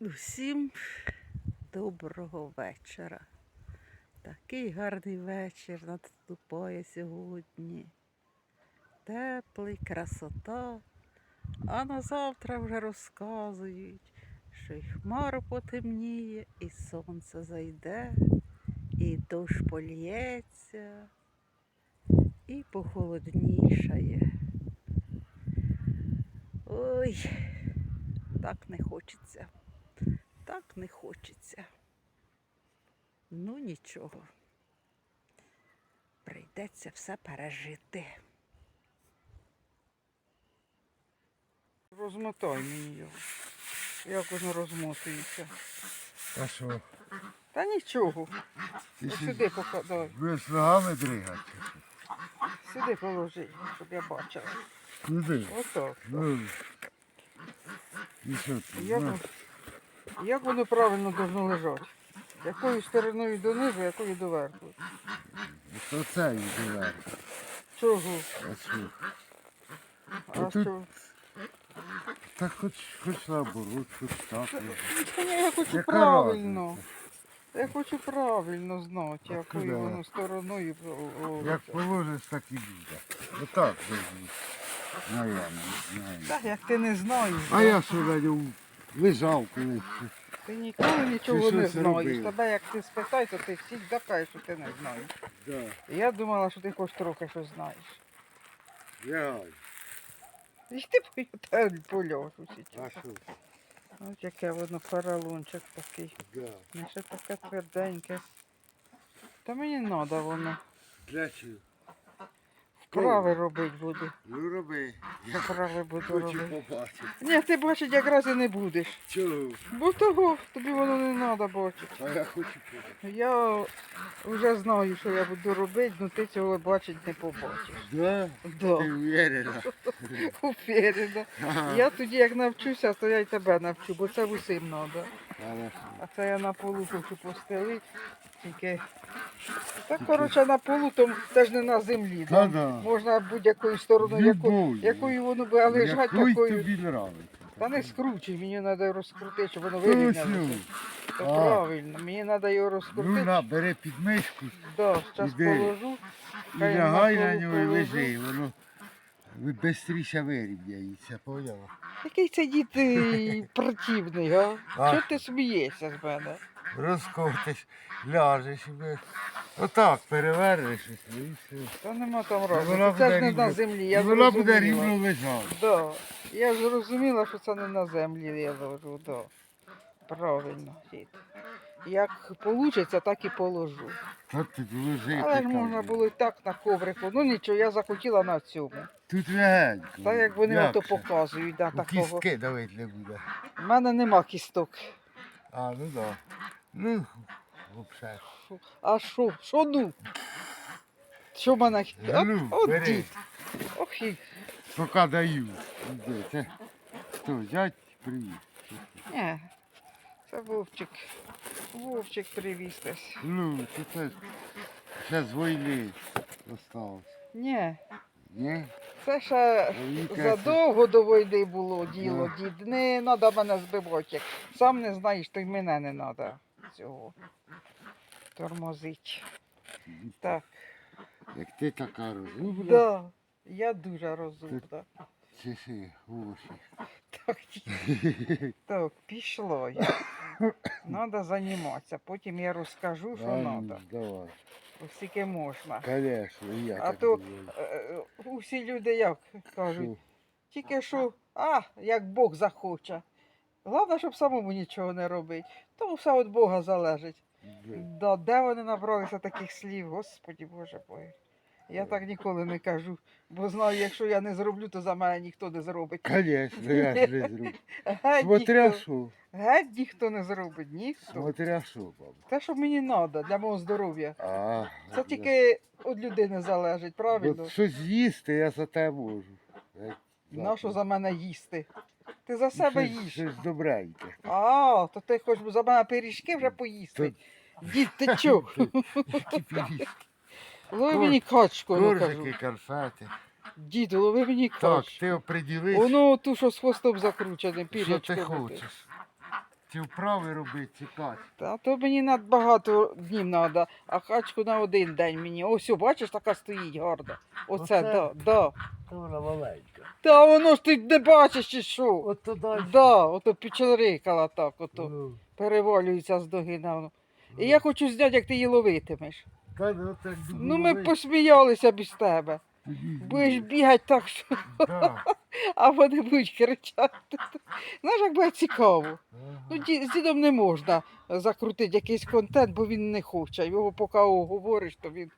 Усім доброго вечора. Такий гарний вечір наступає сьогодні. Теплий, красота. А на завтра вже розказують, що й хмара потемніє, і сонце зайде, і дощ полється, і похолоднішає. Ой, так не хочеться. Так не хочеться. Ну нічого. Прийдеться все пережити. Розмотай мені його. Як воно розмотується. А що? Та нічого. Ти Ось ще сюди покладай. будеш ногами дригати? Сюди положи, щоб я бачила. Куди? Отак. Ну. І що ти? Ну, воно- як воно правильно должно лежати? Якою стороною донизу, якою доверху? то це і доверху. Чого? А що? А тут- що? Так хоч, хоч наоборот, хоч так. Та ні, я хочу Яка правильно. разниця? Я хочу правильно знати, якою куди? воно стороною о- о- Як положиш, так і буде. Отак. Наверно, знаю. Так, як ти не знаєш, А я на ньому лежав колись. ти ніколи нічого не щось знаєш. робив. Тебе як ти спитай, то ти завжди кажеш, що ти не знаєш. Да. Я думала, що ти хоч трохи щось знаєш. Я. І ти польошу А зараз. що? Ось яке воно поролончик такий. Да. Ще таке тверденьке. Та мені треба воно. Для чого? Вправи робити буду. Ну роби. Я Вправи буду хочу робити. побачити. Ні, ти бачить якраз і не будеш. Чого? Бо того тобі воно не треба бачити. А я хочу побачити. Я вже знаю, що я буду робити, але ти цього бачити не побачиш. Да? Да, Ти уверена? уверена. Я тоді як навчуся, то я й тебе навчу, бо це усім треба. Хорошо. А це я на полу хочу постелити. Тільки. Так, коротше, на полу то теж не на землі. Да? да. Можна будь-якою стороною, якою, Любою. якою воно буде лежати, Якою такою. тобі нравиться. Та не скручуй, мені треба розкрутити, щоб воно вирівнялося. То А. правильно, мені треба його Ну розкрутити. на, бери підмишку Да, зараз Іди. положу. і Хай лягай на на полу нього і положу. лежи. Воно швидше вирівняється, поняла? Який це дід е, противний, га? А. Чого ти смієшся з мене? Розкотиш, ляжеш і ви- отак перевернеш і все. Та нема там вона разу. Це буде ж не на землі, І я вона буде зрозуміла. рівно лежати. Да. Я зрозуміла, що це не на землі я ложу, да. Правильно, дід. Як вийде, так і положу. Та тут лежи. Але ж така можна вже. було і так на коврику. Ну нічого, я захотіла на цьому. Тут легенько. Так як вони ото М'якше. показують, да, У такого. Кістки давить не буде. У мене нема кісток. А, ну да. Ну, взагалі. А що? Що ну? Що в мене? Ну, От, от бери. дід. Ох і. Поки даю. Іди, Це хто, зять привіт. Ні, це Вовчик. Вовчик привіз десь. Ну, це це ще з війни осталось. Ні, Ні? це ще Мені кажеться, задовго до війни було діло, Ну. дід. Не треба мене збивати. Як сам не знаєш, то й мене не треба цього тормозить. Так, Як ти така розумна, да, я дуже розумна. чеши уші. Так, так, пішло. Треба займатися. Потім я розкажу, що треба. Давай. Оскільки можна. Конечно, і я А так то думаю. е, е, усі люди як кажуть, тільки що, а, як Бог захоче. Головне, щоб самому нічого не робити. Тому все від Бога залежить. Да. Да, де вони набралися таких слів, Господі Боже Боже. Я так ніколи не кажу, бо знаю, якщо я не зроблю, то за мене ніхто не зробить. Конечно, я ж не зроблю. Геть Смотря ніхто, що, геть ніхто не зробить, ніхто. смотря що, баба. Те, що мені треба для мого здоров'я. А, Це тільки від людини залежить, правильно? От щось їсти я за те можу. Е, Нащо за мене їсти? Ти за себе щось, їш. Щось добреньке. А, то ти хочеш за мене пиріжки вже поїсти. Дід, ти чо? Які пиріжки. Лови мені качку, ну кажу. Коржики, конфети. Дід, лови мені Так, качку. ти оприділиш, Воно ту, що з хвостом закручене, що пірячко. ти хочеш. Чи вправи робити, чи? Та то мені на багато днів треба, а качку на один день мені. Ось, о, бачиш, така стоїть гарна. Оце, Оце? да, да. То вона маленька. Та воно ж ти не бачиш чи що? От туди. Да, ото печерикала так, ото Ну, перевалюється з доги на воно. І ну. я хочу зняти, як ти її ловитимеш. Та ну так Ну ми посміялися без тебе. Будеш бігати так, що Да. а вони будуть кричати. Знаєш, як буде цікаво. Ну, ді- з дідом не можна закрутити якийсь контент, бо він не хоче. Його поки говориш, то він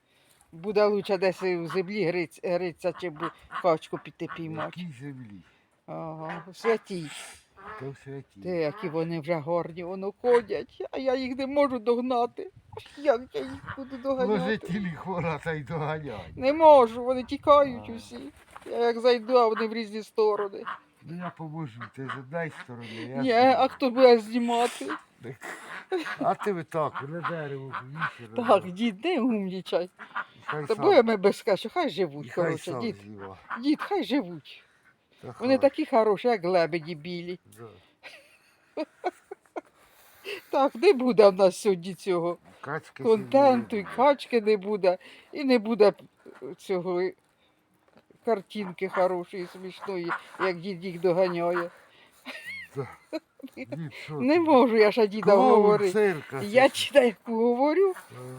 буде лучше десь в землі гриць, гриться, чим би качку піти піймати. Якій землі? Ага, святі. Те, які вони вже гарні, воно ходять, а я їх не можу догнати. Як я їх буду доганяти? тілі хвора та й доганяй. Не можу, вони тікають усі. Я як зайду, а вони в різні сторони. Ну я поможу, ти з однієї сторони, я Ні, з а хто буде знімати? А ти ви так, на дерево повісили. Так, дід, не умнічай. Та будемо без кашу, хай живуть, хай коротше, сам дід. зніма. Дід, хай живуть. Вони такі хороші, як лебеді білі. да. Так, не буде в нас сьогодні цього Качки контенту, і качки не буде, і не буде цього картинки хорошої, смішної, як дід їх доганяє. Дід, що Не можу я ще діда Клоун говорити. цирка. Я це. читаю, яку говорю,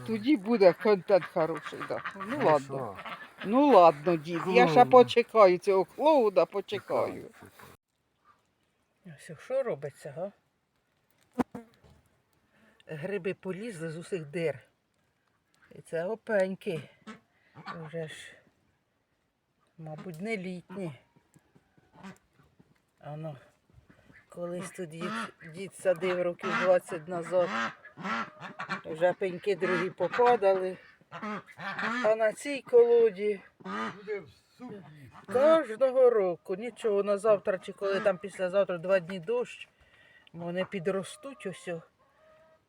тоді буде контент хороший. Да. Ну ну ладно. Ну ладно, дід, я ще почекаю цього клоуда, почекаю. Ось що робиться, га? Гриби полізли з усіх дир. І це опеньки. Вже ж, мабуть, не літні. Ано, колись тут дід, дід садив років 20 назад. Вже пеньки другі попадали. А на цій колоді. Кожного року, нічого, на завтра чи коли там післязавтра два дні дощ, вони підростуть усьо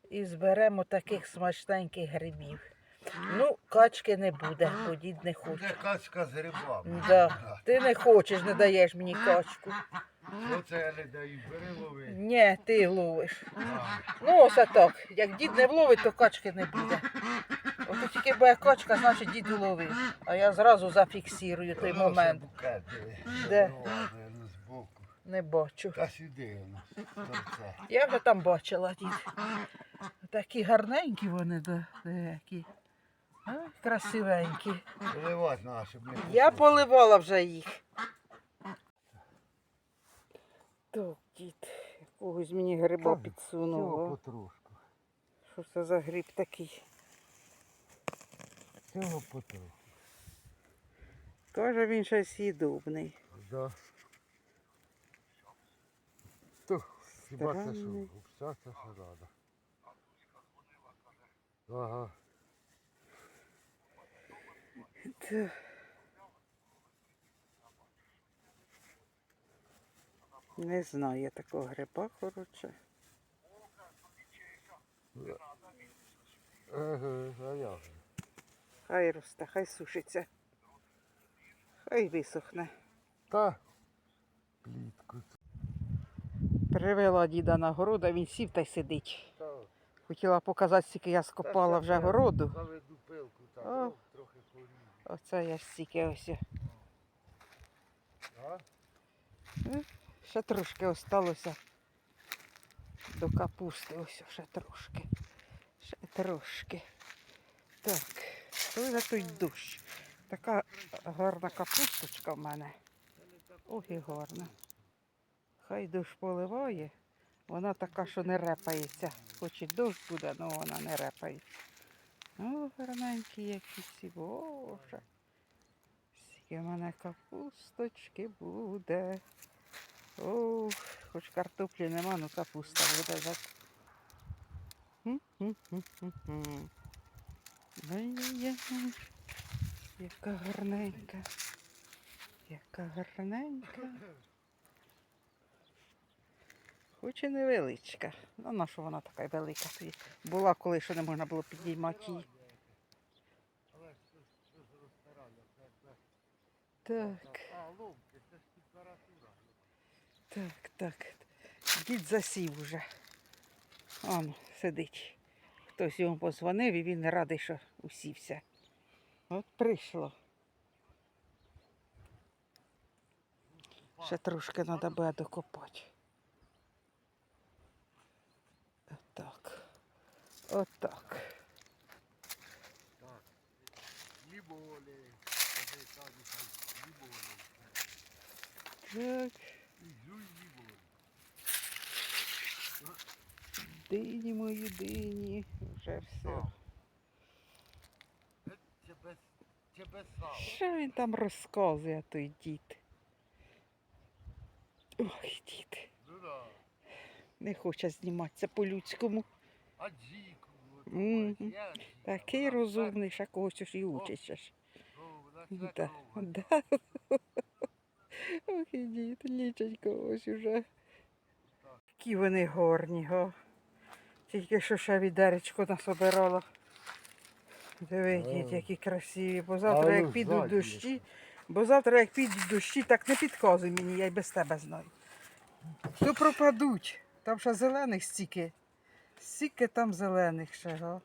і зберемо таких смачненьких грибів. Ну, качки не буде, бо дід не Буде хоче. качка з грибами. Да. Ти не хочеш, не даєш мені качку. Оце я не даю, бери лови. Ні, ти ловиш. А, Ну, ось так. Як дід не вловить, то качки не буде. Тільки буде качка, значить дід уловив. А я зразу зафіксирую той момент. Де? Не бачу. Та сюди торце. Я вже там бачила дід. Такі гарненькі вони, да, які. А, красивенькі. Поливати щоб не Я поливала вже їх. Так, дід, якогось мені гриба. Потрошку. Що це за гриб такий? Цього потрошку. Каже, він ще з'їдобний. Да. То, хіба це що? Странний. Все це що треба. Ага. Та. Не знаю я такого гриба, коротше. Ага, а як? же? Хай росте, хай сушиться. Хай висохне. Та плітку. Привела діда на город, а він сів та й сидить. Хотіла показати, скільки я скопала вже городу. Заведу пилку, так, О. ну, трохи. Оце я ж стільки ось. А? Ще трошки осталося до капусти. Ось ще трошки. Ще трошки. Так, що за той дощ? Така гарна капусточка в мене. Ох і гарна. Хай дощ поливає. Вона така, що не репається. Хоч і дощ буде, але вона не репається. О, гарненькі якісь, боже. Скільки в мене капусточки буде. Ох, хоч картоплі нема, ну капуста буде. Яка гарненька. Яка гарненька. Хоч і невеличка. Ну, на що вона така велика? Була коли що не можна було підіймати її. Так. Так, так. Дід засів уже. Он сидить. Хтось йому позвонив і він радий, що усівся. От прийшло. Ще трошки треба буде докопати. Отак. Отак. Болі. Ні болі. Так. Дині мої дині. Вже все. Це без, це без сала. Що він там розказує, той дід? Ой, дід. Ну. Не хоче зніматися по-людському. Мгм. я Такий розумний, ще когось і учиться Да, да. Ох, і дід, ліченько ось уже. Які вони гарні, га. Тільки що ще відеречко насобирала. Дід, А. які красиві. Бо завтра, як підуть дощі, бо завтра, як підуть дощі, так не підказуй мені, я й без тебе знаю. То пропадуть. Там ще зелених стільки. Стільки там зелених ще, га.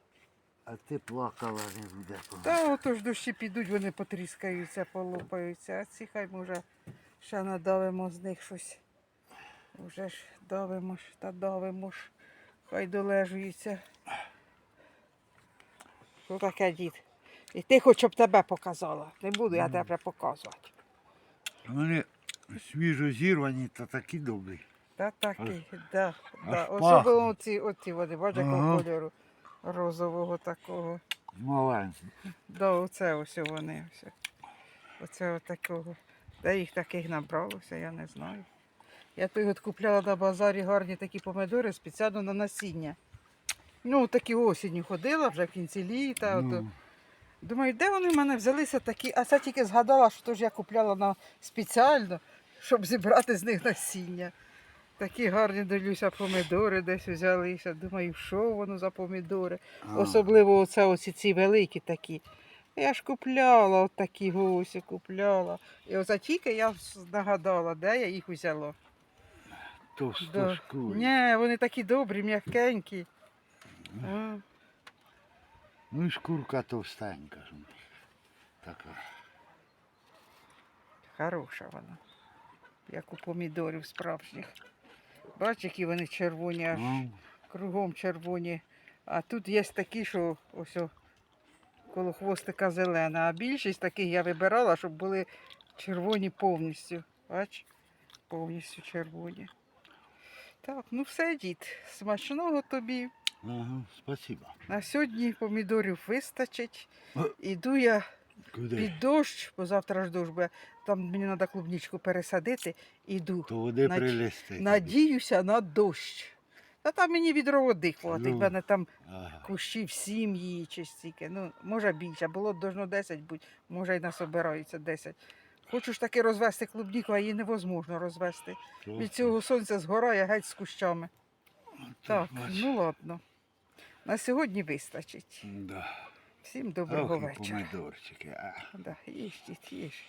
А ти плакала не буде. Та отож дощі підуть, вони потріскаються, полопаються, а ці хай може ще надавимо з них щось. Уже ж давимо ж та давимо ж. Хай долежуються. Що таке дід? І ти хоч щоб тебе показала. Не буду я тебе показувати. Вони свіжо зірвані та такі добрі. Та такий, да, да. аж Особливо оці, оці вони, бачиш, якого Ага. кольору розового такого. Маленькі. Да, оце ось вони. Ось. Оце отакого. Де їх таких набралося, я не знаю. Я той от купляла на базарі гарні такі помидори спеціально на насіння. Ну, такі осінню ходила вже в кінці літа. От, Ну, Думаю, де вони в мене взялися такі, а це тільки згадала, що то ж я купляла на спеціально, щоб зібрати з них насіння. Такі гарні дивлюся помидори десь взялися. Думаю, що воно за помидори. а, Особливо оце оці ці великі такі. Я ж купляла от такі гусі, купляла. І оце тільки я нагадала, де я їх взяла. То Да. Ні, вони такі добрі, м'якенькі. А, Ну і шкурка товстенька. Така. Хороша вона. Як у помідорів справжніх. Бач, які вони червоні, аж Ну, кругом червоні. А тут є такі, що ось о, коло хвостика зелена. А більшість таких я вибирала, щоб були червоні повністю. Бач, повністю червоні. Так, ну все, дід. Смачного тобі. Ага, спасибо. На сьогодні помідорів вистачить. Е. Іду я Куди? під дощ, бо завтра ж дощ буде. Там мені треба клубничку пересадити. Іду. То води Наді- прилисти. Надіюся на дощ. Та там мені відро води хватить, Ну. в мене там Ага. кущів сім її чи стільки. Ну, може більше, було б должно 10 бути, може й насобирається 10. Хочу ж таки розвести клубніку, а її невозможно розвести. Від цього сонця згорає геть з кущами. Так, ну ладно. На сьогодні вистачить. Да. Всім доброго Ох, і вечора. помидорчики. А. Да, їж, дід, їж.